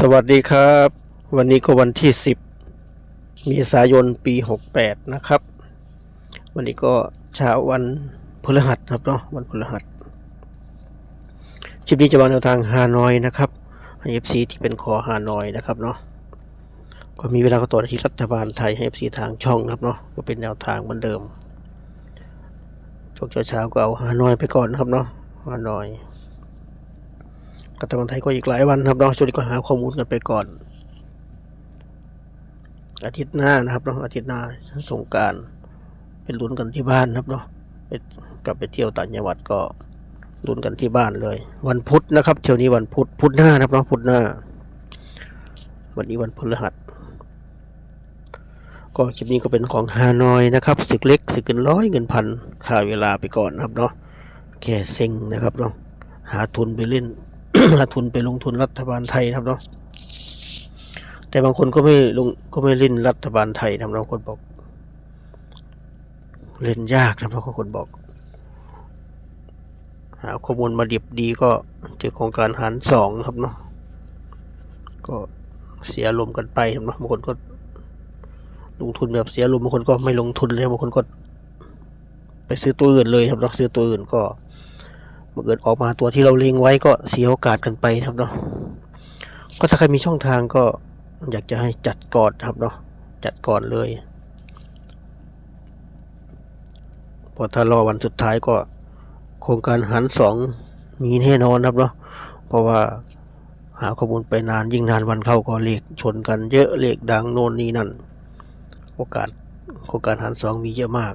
สวัสดีครับ วันนี้ก็วันที่ 10เมษายนปี 68 นะครับ วันนี้ก็เช้าวันพฤหัสครับเนาะวันพฤหัสคลิปนี้จะวางแนวทางฮานอยนะครับให้ FC ที่เป็นคอฮานอยนะครับเนาะก็มีเวลาก็ตัวที่รัฐบาลไทยให้ FC ทางช่องนะครับเนาะก็เป็นแนวทางเหมือนเดิมช่วงเช้าๆก็เอาฮานอยไปก่อนนะครับเนาะฮานอย รัฐบาลไทยก็อีกหลายวันครับเนาะช่วงนี้ก็หาข้อมูลกันไปก่อน อาทิตย์หน้านะครับเนาะอาทิตย์หน้าสงการเป็นลุ้นกันที่บ้านครับเนาะไปกลับไปเที่ยวต่างจังหวัดก็ลุ้นกันที่บ้านเลย วันพุธนะครับเที่ยวนี้วันพุธพุธหน้านะครับเนาะพุธหน้า วันนี้วันพฤหัสก็คลิปนี้ก็เป็นของฮานอยนะครับศึกเล็กศึกเกินร้อยเงินพันค่าเวลาไปก่อนนะครับเนาะแค่เซ็งนะครับเนาะหาทุนไปเล่น หาทุนไปลงทุนรัฐบาลไทยครับเนาะแต่บางคนก็ไม่ลงก็ไม่เล่นรัฐบาลไทยนะครับางคนบอก เล่นยากนะครับางคนบอก หาข้อมูลมาดิบดีก็เจอโครงการหารสองครับเนาะก็เสียลมกันไปครับเนาะบางคนก็ลงทุนแบบเสียลมบางคนก็ไม่ลงทุนเลยบางคนก็ ไปซื้อตัวอื่นเลยครับเนาะซื้อตัวอื่นก็ เมื่อเกิดออกมาตัวที่เราเล็งไว้ก็เสียโอกาสกันไปนะครับเนาะก็ถ้าใครมีช่องทางก็อยากจะให้จัดก่อนครับเนาะจัดก่อนเลยเพอถ้ารอวันสุดท้ายก็โครงการหันสองมีแน่นอนครับเนาะเพราะว่าหาข้อมูลไปนานยิ่งนานวันเข้าก็เลขชนกันเยอะเลขดังโน่นนี่นั่น โอกาสโครงการหันสองมีเยอะมาก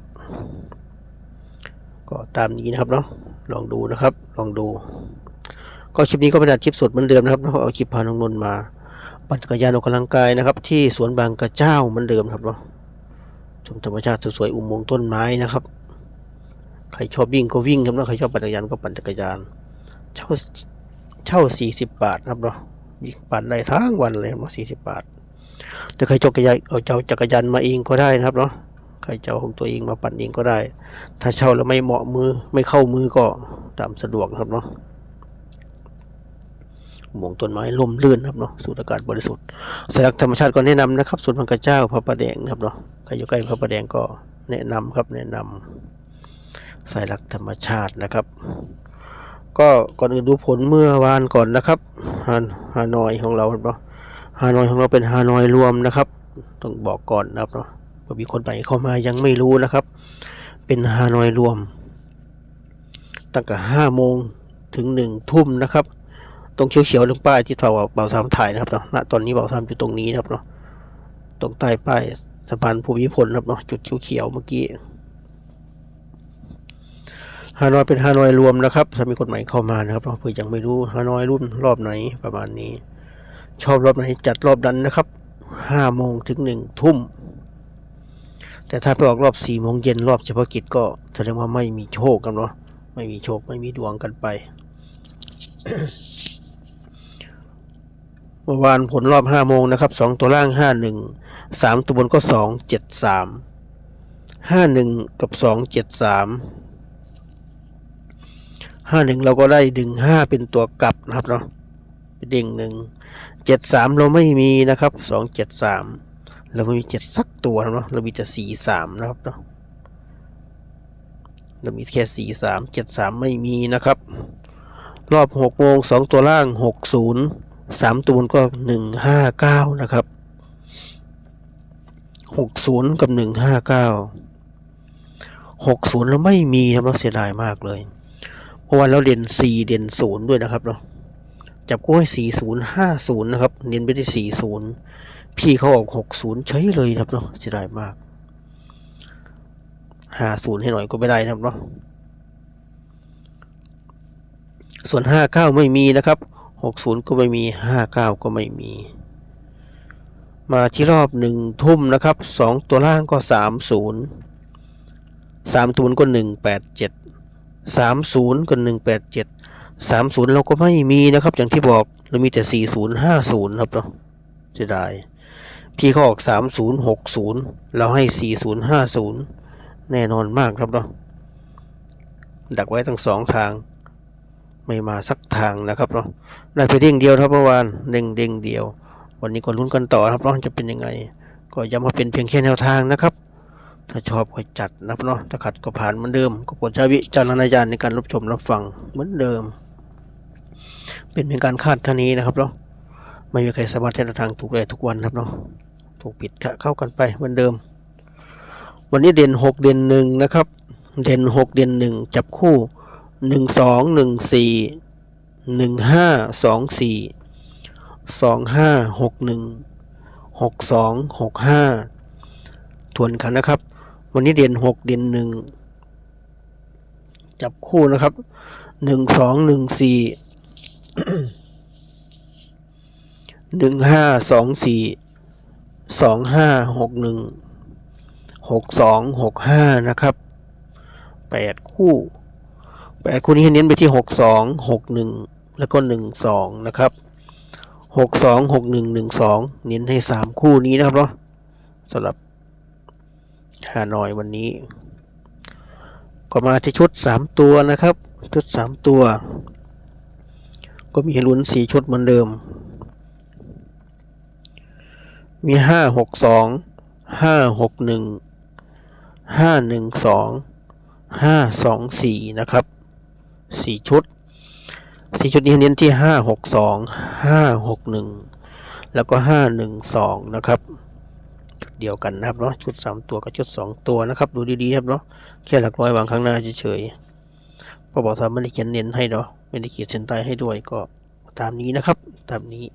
ก็ตามนี้นะครับเนาะ ลองดูนะครับ ลองดู ก็คลิปนี้ก็เป็นอัดคลิปสดเหมือนเดิมนะครับเราเอาคลิปพาน้องนนท์มาปั่นจักรยานออกกำลังกายนะครับ ที่สวนบางกระเจ้าเหมือนเดิมครับเนาะชมธรรมชาติสวยๆอุโมงค์ต้นไม้นะครับใครชอบวิ่งก็วิ่งครับเนาะใครชอบปั่นจักรยานก็ปั่นจักรยาน เช่าเช่าสี่สิบบาทครับเนาะวิ่งปั่นได้ทั้งวันเลยครับสี่สิบบาทแต่ใครจักรยานเอาเจ้าจักรยานมาเองก็ได้นะครับเนาะ ใครจะเอาของตัวเองมาปั่นเองก็ได้ ถ้าเช่าแล้วไม่เหมาะมือไม่เข้ามือก็ตามสะดวกนะครับเนาะหมองต้นไม้ลมลื่นนครับเนาะสูดอากาศบริสุทธิ์สลักธรรมชาติก็แนะนำนะครับสวนพังกระเจ้าพระประแดงนะครับเนาะใครอยู่ใกล้พระประแดงก็แนะนำครับแนะนำสายลักธรรมชาตินะครับ ก็ก่อนอื่นดูผลเมื่อวานก่อนนะครับฮานฮานอยของเราเนาะฮานอยของเราเป็นฮานอยรวมนะครับ ต้องบอกก่อนนะครับเนาะ เผื่อมีคนใหม่เข้ามายังไม่รู้นะครับ เป็นฮานอยรวม ตั้งแต่ห้าโมงถึงหนึ่งทุ่มนะครับ ตรงเขียวๆตรงป้ายที่ถ่าเบาสามถ่ายนะครับเนาะณตอนนี้เบาสามอยู่ตรงนี้นะครับเนาะตรงใต้ป้ายสะพานภูมิพลนะครับเนาะจุดเขียวๆเมื่อกี้ฮานอยเป็นฮานอยรวมนะครับถ้ามีคนใหม่เข้ามานะครับเนาะเพื่อยังไม่รู้ฮานอยรุ่นรอบไหนประมาณนี้ ชอบรอบไหนจัดรอบนั้นนะครับห้าโมงถึงหนึ่งทุ่ม แต่ถ้าไปออกรอบสี่โมงเย็นรอบเฉพาะกิจก็แสดงว่าไม่มีโชคกันเนาะไม่มีโชคไม่มีดวงกันไปเมื่อวานผลรอบห้าโมงนะครับสองตัวล่างห้าหนึ่งสามตัวบนก็สองเจ็ดสามห้าหนึ่งกับสองเจ็ดสามห้าหนึ่งเราก็ได้ดึงห้าเป็นตัวกลับนะครับเนาะเด้งหนึ่งเจ็ดสามเราไม่มีนะครับสองเจ็ดสาม เราไม่มีเจ็ดสักตัวนะเนาะเรามีแต่สี่สามนะครับเนาะเรามีแค่สี่สามเจ็ดสามไม่มีนะครับ รอบหกโมงสองตัวล่างหกศูนย์สามตัวบนก็หนึ่งห้าเก้านะครับหกศูนย์กับหนึ่งห้าเก้าหกศูนย์เราไม่มีครับเราเสียดายมากเลย เพราะว่าเราเด่นสี่เด่นศูนย์ด้วยนะครับเนาะจับกู้ให้สี่ศูนย์ห้าศูนย์นะครับ เน้นไปที่สี่ศูนย์ พี่เขาออกหกศูนย์ใช้เลยครับเนาะเสียดายมากหาศูนย์ให้หน่อยก็ไม่ได้นะครับเนาะส่วนห้าเก้าไม่มีนะครับหกศูนย์ก็ไม่มีห้าเก้าก็ไม่มี มาที่รอบหนึ่งทุ่มนะครับสองตัวล่างก็สามศูนย์สามศูนย์ก็หนึ่งแปดเจ็ดสามศูนย์ก็หนึ่งแปดเจ็ดสามศูนย์เราก็ไม่มีนะครับ อย่างที่บอกเรามีแต่สี่ศูนย์ห้าศูนย์ครับเนาะเสียดาย พี่เขาออกสามศูนย์หกศูนย์เราให้สี่ศูนย์ห้าศูนย์แน่นอนมากครับเนาะดักไว้ทั้งสองทาง ไม่มาสักทางนะครับเนาะได้ไปเด้งเดียวครับเมื่อวานเด้งเด้งเดียว วันนี้ก็ลุ้นกันต่อครับเนาะจะเป็นยังไง ก็ย้ำมาเป็นเพียงแค่แนวทางนะครับ ถ้าชอบก็จัดนะครับเนาะถ้าขัดก็ผ่านเหมือนเดิม ก็โปรดใช้วิจารณญาณในการรับชมรับฟังเหมือนเดิม เป็นเพียงการคาดคะเนนะครับเนาะ ไม่มีใครสามารถที่จะทางถูกได้ทุกวันครับเนาะถูกผิดเข้ากันไปเหมือนเดิม วันนี้เด่นหกเด่นหนึ่งนะครับ เด่นหกเด่นหนึ่งจับคู่หนึ่งสองหนึ่งสี่หนึ่งห้าสองสี่สองห้าหกหนึ่งหกสองหกห้าทวนกันนะครับ วันนี้เด่นหกเด่นหนึ่งจับคู่นะครับหนึ่งสองหนึ่งสี่ หนึ่งห้าสองสี่สองห้าหกหนึ่งหกสองหกห้านะครับแปดคู่แปดคู่นี้ให้เน้นไปที่หกสองหกหนึ่งแล้วก็หนึ่งสองนะครับหกสองหกหนึ่งหนึ่งสองเน้นให้สามคู่นี้นะครับเนาะสำหรับฮานอยวันนี้ ก็มาที่ชุดสามตัวนะครับ ชุดสามตัว ก็มีหลุ้นสี่ชุดเหมือนเดิม มีห้าหกสองห้าหกหนึ่งห้าหนึ่งสองห้าสองสี่นะครับสี่ชุดสี่ชุดนี้เน้นที่ห้าหกสองห้าหกหนึ่งแล้วก็ห้าหนึ่งสองนะครับชุดเดียวกันนะครับเนาะชุดสามตัวกับชุดสองตัวนะครับ ดูดีๆครับเนาะแค่หลักร้อยวางข้างหน้าเฉยๆพอบอกสามไม่ได้เขียนเน้นให้เนาะไม่ได้เขียนเส้นใต้ให้ด้วยก็ตามนี้นะครับ ตามนี้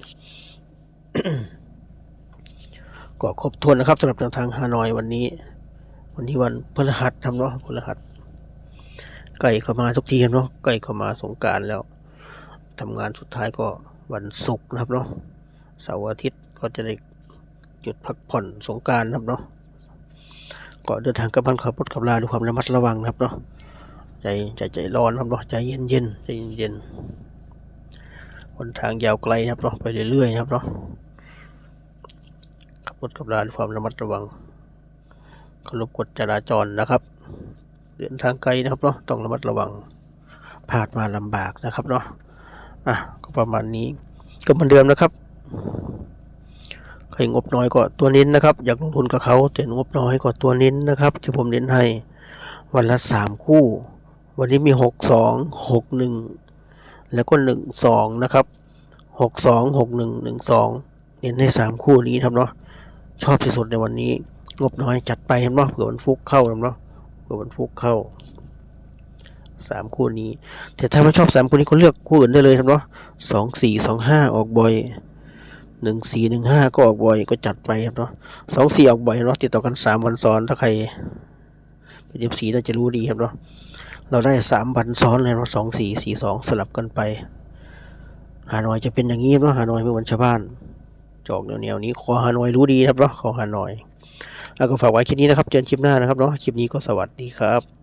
ก็ครบถ้วนนะครับสำหรับแนวทางฮานอยวันนี้ วันนี้วันพฤหัสทำเนาะพฤหัสใกล้เข้ามาทุกทีครับเนาะใกล้เข้ามาสงการแล้วทำงานสุดท้ายก็วันศุกร์นะครับเนาะเสาร์อาทิตย์ก็จะได้หยุดพักผ่อนสงการนะครับเนาะก็เดินทางกับพันขับรถขับลาด้วยความระมัดระวังนะครับเนาะใจใจใจร้อนครับเนาะใจเย็นเย็นใจเย็นเย็นๆวันทางยาวไกลนะครับเนาะไปเรื่อยๆนะครับเนาะ รถขับราด้วยความระมัดระวังเคารพกฎจราจรนะครับ เดินทางไกลนะครับเนาะต้องระมัดระวังผ่านมาลำบากนะครับเนาะอะก็ประมาณนี้ก็เหมือนเดิมนะครับใครงบน้อยก็ตัวเน้นนะครับ อยากลงทุนกับเขาแต่งบน้อยก็ตัวเน้นนะครับ ที่ผมเน้นให้วันละสามคู่ วันนี้มีหกสองหกหนึ่งแล้วก็หนึ่งสองนะครับหกสองหกหนึ่งหนึ่งสองเน้นให้สามคู่นี้ครับเนาะ ชอบที่สุดในวันนี้ งบน้อยจัดไปครับเนาะเผื่อมันฟุกเข้าครับเนาะเผื่อมันฟุกเข้าสามคู่นี้ แต่ถ้าไม่ชอบสามคู่นี้ก็เลือกคู่อื่นได้เลยครับเนาะสองสี่สองห้าออกบ่อยหนึ่งสี่หนึ่งห้าก็ออกบ่อยก็จัดไปครับเนาะสองสี่ออกบ่อยเนาะติดต่อกันสามวันซ้อนถ้าใครเป็นเอฟซีน่าจะรู้ดีครับเนาะเราได้สามวันซ้อนเลยเนาะสองสี่สี่สองสลับกันไป หาหน่อยจะเป็นอย่างนี้เนาะหาหน่อยไม่เหมือนชาวบ้าน จอกแนวๆนี้ขอฮานอยรู้ดีครับเนาะขอฮานอย แล้วก็ฝากไว้คลิปนี้นะครับ เจอกันคลิปหน้านะครับเนาะคลิปนี้ก็สวัสดีครับ